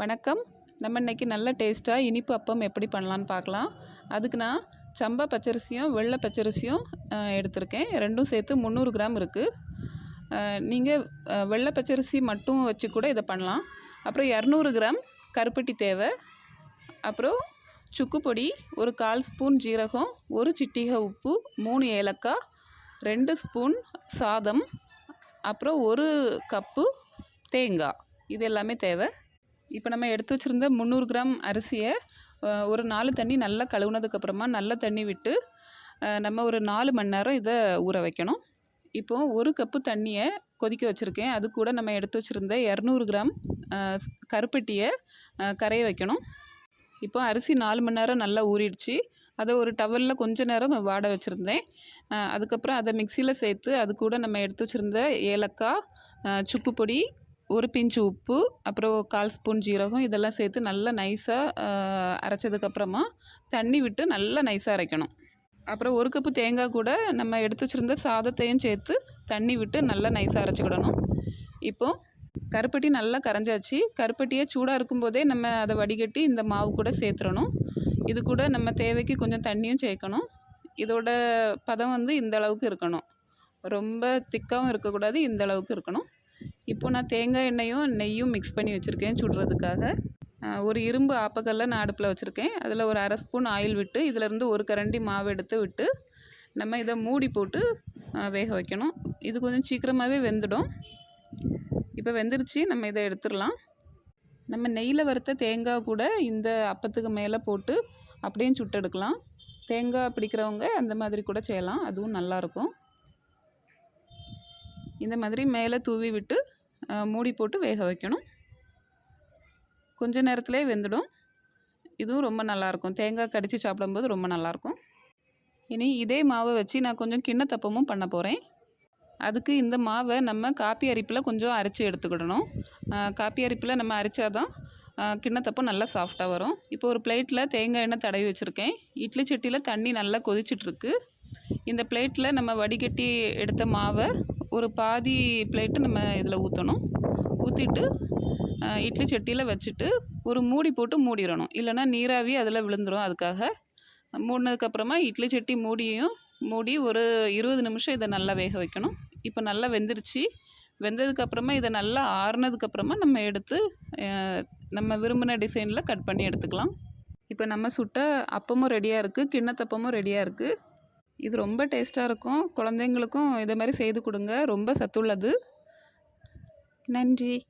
வணக்கம். நம்ம இன்றைக்கி நல்ல டேஸ்ட்டாக இனிப்பு அப்பம் எப்படி பண்ணலான்னு பார்க்கலாம். அதுக்கு நான் சம்பா பச்சரிசியும் வெள்ளை பச்சரிசியும் எடுத்திருக்கேன். ரெண்டும் சேர்த்து முந்நூறு கிராம் இருக்குது நீங்கள் வெள்ளை பச்சரிசி மட்டும் வச்சு கூட இதை பண்ணலாம். அப்புறம் இரநூறு கிராம் கருப்பட்டி தேவை. அப்புறம் சுக்கு பொடி ஒரு கால் ஸ்பூன் ஜீரகம் ஒரு சிட்டிகை உப்பு மூணு ஏலக்காய் ரெண்டு ஸ்பூன் சாதம் அப்புறம் ஒரு கப்பு தேங்காய். இது எல்லாமே தேவை. இப்போ நம்ம எடுத்து வச்சுருந்த முந்நூறு கிராம் அரிசியை ஒரு நாலு தண்ணி நல்லா கழுவுனதுக்கப்புறமா நல்ல தண்ணி விட்டு நம்ம ஒரு நாலு மணி நேரம் இதை ஊற வைக்கணும். இப்போ ஒரு கப்பு தண்ணியை கொதிக்க வச்சுருக்கேன். அது கூட நம்ம எடுத்து வச்சுருந்த இரநூறு கிராம் கருப்பட்டியை கரைய வைக்கணும். இப்போ அரிசி நாலு மணி நேரம் நல்லா ஊறிடுச்சு. அதை ஒரு டவலில் கொஞ்ச நேரம் வாட வச்சுருந்தேன். அதுக்கப்புறம் அதை மிக்சியில் சேர்த்து அது கூட நம்ம எடுத்து வச்சுருந்த ஏலக்காய் சுக்கு பொடி ஒரு பிஞ்சு உப்பு அப்புறம் கால் ஸ்பூன் ஜீரகம் இதெல்லாம் சேர்த்து நல்லா நைஸாக அரைச்சதுக்கப்புறமா தண்ணி விட்டு நல்லா நைஸாக அரைக்கணும். அப்புறம் ஒரு கப்பு தேங்காய் கூட நம்ம எடுத்து வச்சுருந்த சாதத்தையும் சேர்த்து தண்ணி விட்டு நல்லா நைஸாக அரைச்சிக்கிடணும் இப்போது கருப்பட்டி நல்லா கரைஞ்சாச்சு. கருப்பட்டியை சூடாக இருக்கும்போதே நம்ம அதை வடிகட்டி இந்த மாவு கூட சேர்த்துடணும் இது கூட நம்ம தேவைக்கு கொஞ்சம் தண்ணியும் சேர்க்கணும். இதோட பதம் வந்து இந்த அளவுக்கு இருக்கணும். ரொம்ப திக்காகவும் இருக்கக்கூடாது இந்த அளவுக்கு இருக்கணும். இப்போ நான் தேங்காய் எண்ணெயும் நெய்யும் மிக்ஸ் பண்ணி வச்சுருக்கேன் சுடுறதுக்காக. ஒரு இரும்பு ஆப்பக்கல்லை நான் அடுப்பில் வச்சுருக்கேன். அதில் ஒரு அரை ஸ்பூன் ஆயில் விட்டு இதிலேருந்து ஒரு கரண்டி மாவு எடுத்து விட்டு நம்ம இதை மூடி போட்டு வேக வைக்கணும். இது கொஞ்சம் சீக்கிரமாகவே வெந்துடும். இப்போ வெந்துருச்சு நம்ம இதை எடுத்துடலாம். நம்ம நெய்யில் வறுத்த தேங்காய் கூட இந்த அப்பத்துக்கு மேலே போட்டு அப்படியே சுட்டு எடுக்கலாம் தேங்காய் பிடிக்கிறவங்க அந்த மாதிரி கூட செய்யலாம். அதுவும் நல்லாயிருக்கும் இந்த மாதிரி மேலே தூவி விட்டு மூடி போட்டு வேக வைக்கணும். கொஞ்ச நேரத்திலே வெந்துடும். இதுவும் ரொம்ப நல்லாயிருக்கும். தேங்காய் கடித்து சாப்பிடும்போது ரொம்ப நல்லாயிருக்கும். இனி இதே மாவை வச்சு நான் கொஞ்சம் கிண்ணத்தப்பமும் பண்ண போகிறேன் அதுக்கு இந்த மாவை நம்ம காப்பி அரிப்பில் கொஞ்சம் அரைச்சி எடுத்துக்கிடணும். காப்பி அரிப்பில் நம்ம அரைச்சாதான் கிண்ணத்தப்பம் நல்லா சாஃப்டாக வரும். இப்போ ஒரு பிளேட்டில் தேங்காய் எண்ணெய் தடவி வச்சுருக்கேன். இட்லி சட்டியில் தண்ணி நல்லா கொதிச்சிட்ருக்கு. இந்த பிளேட்டில் நம்ம வடிகட்டி எடுத்த மாவை ஒரு பாதி பிளேட்டு நம்ம இதில் ஊற்றணும் ஊற்றிட்டு இட்லி சட்டியில் வச்சுட்டு ஒரு மூடி போட்டு மூடிடணும். இல்லைன்னா நீராவி அதில் விழுந்துரும் அதுக்காக. மூடினதுக்கப்புறமா இட்லி சட்டி மூடியும் மூடி ஒரு இருபது நிமிஷம் இதை நல்லா வேக வைக்கணும். இப்போ நல்லா வெந்துருச்சு. வெந்ததுக்கப்புறமா இதை நல்லா ஆறுனதுக்கப்புறமா நம்ம எடுத்து நம்ம விரும்பின டிசைனில் கட் பண்ணி எடுத்துக்கலாம். இப்போ நம்ம சுட்ட அப்பமும் ரெடியாக இருக்குது கிண்ணத்தப்பமும் ரெடியாக இருக்குது இது ரொம்ப டேஸ்ட்டாக இருக்கும். குழந்தைங்களுக்கும் இதை மாதிரி செய்து கொடுங்க. ரொம்ப சத்துள்ளது. நன்றி.